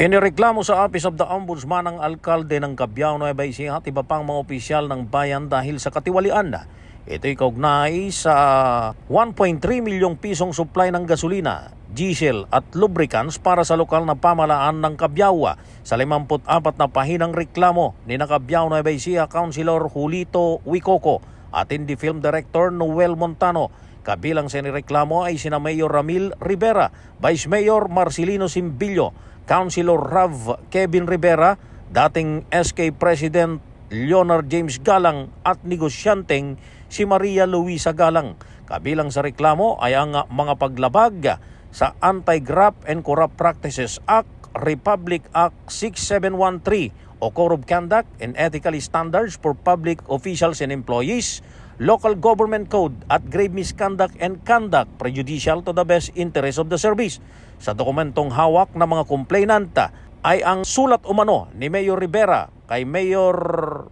Inireklamo sa Office of the Ombudsman ang alkalde ng Cabiao Nueva Ecija at iba pang mga opisyal ng bayan dahil sa katiwalian. Ito'y kaugnay sa 1.3 milyong pisong supply ng gasolina, diesel at lubricants para sa lokal na pamalaan ng Cabiao. Sa 54 na pahinang reklamo ni na Cabiao Nueva Ecija Councilor Julito Wicoco at hindi film director Noel Montano Kabilang sa nireklamo ay sina Mayor Ramil Rivera, Vice Mayor Marcelino Simbillo, Councilor Rav Kevin Rivera, dating SK President Leonard James Galang at negosyanteng si Maria Luisa Galang. Kabilang sa reklamo ay ang mga paglabag sa Anti-Graft and Corrupt Practices Act, Republic Act 6713 o Code of Conduct and Ethical Standards for Public Officials and Employees, Local Government Code at grave misconduct and conduct prejudicial to the best interest of the service. Sa dokumentong hawak ng mga complainanta ay ang sulat umano ni Mayor Rivera kay Mayor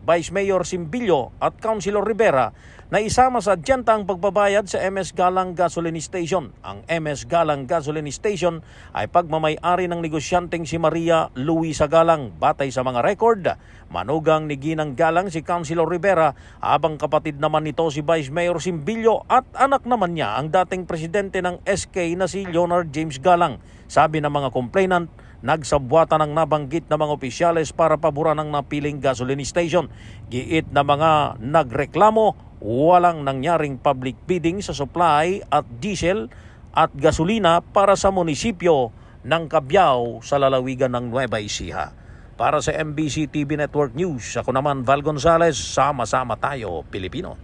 Vice Mayor Simbilio at Councilor Rivera na isama sa adyenta ang pagbabayad sa MS Galang Gasoline Station. Ang MS Galang Gasoline Station ay pagmamayari ng negosyanteng si Maria Luisa Galang. Batay sa mga record, manugang ni Ginang Galang si Councilor Rivera habang kapatid naman nito si Vice Mayor Simbilio at anak naman niya ang dating presidente ng SK na si Leonard James Galang. Sabi ng mga complainant, nagsabwatan ng nabanggit na mga opisyales para paboran ng napiling gasoline station. Giit na mga nagreklamo, walang nangyaring public bidding sa supply at diesel at gasolina para sa munisipyo ng Cabiao sa lalawigan ng Nueva Ecija. Para sa MBC TV Network News, ako naman Val Gonzales, sama-sama tayo Pilipino.